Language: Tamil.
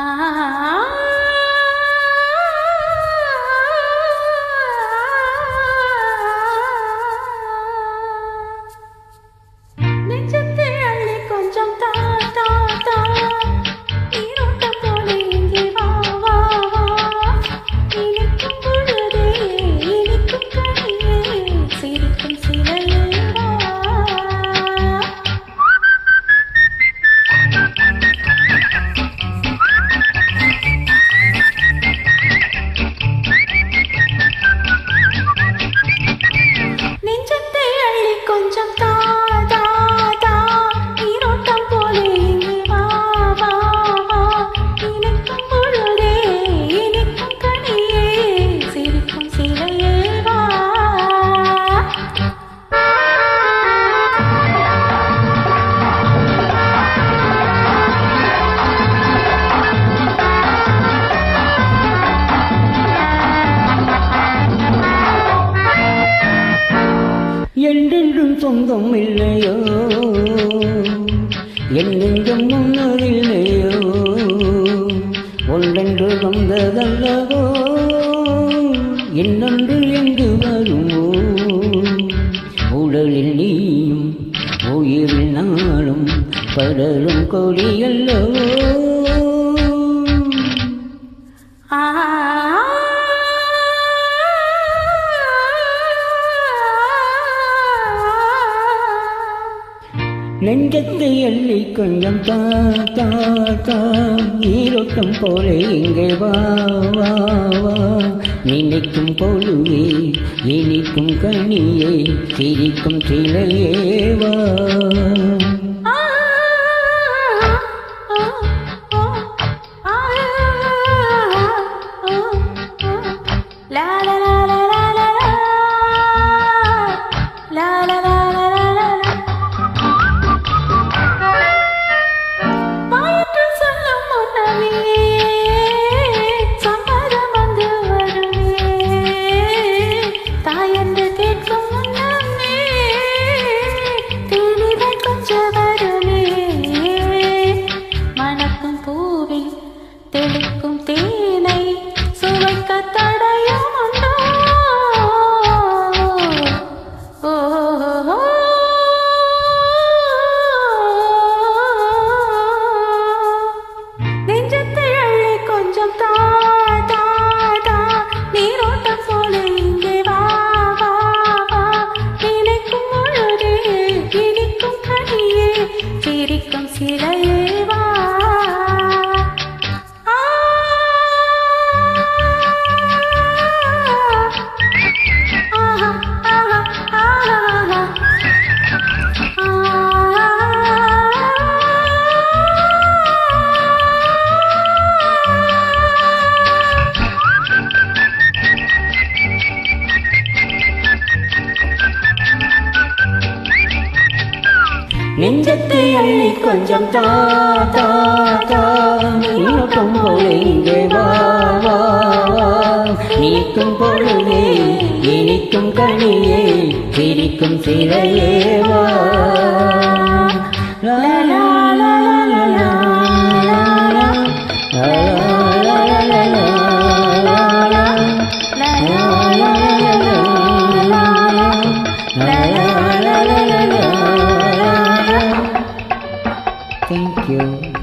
ah என்றென்றும் சொந்தம் இல்லையோ என் நெஞ்சம் முன்னதில்லையோ ஒன்றென்று வந்ததல்லவோ? என்னொன்று என்று வருமோ? உடலில் நீயும் உயிரில் நாளும் படலும் கொடியல்லவோ? ஆ நெஞ்சத்தை எள்ளி கொஞ்சம் தா தா தா. நீரோட்டம் போல இங்கே வா வா வா. நினைக்கும் பொழுவே இனிக்கும் கனியே சிரிக்கும் சிலையே வா. நெஞ்சத்தை அள்ளி கொஞ்சம் தா தா தா. நீரோட்டம் போல இங்கே வா வா வா. நீக்கும் பொழுதே இனிக்கும் கனியே சிரிக்கும் சிலையே வா. Thank you.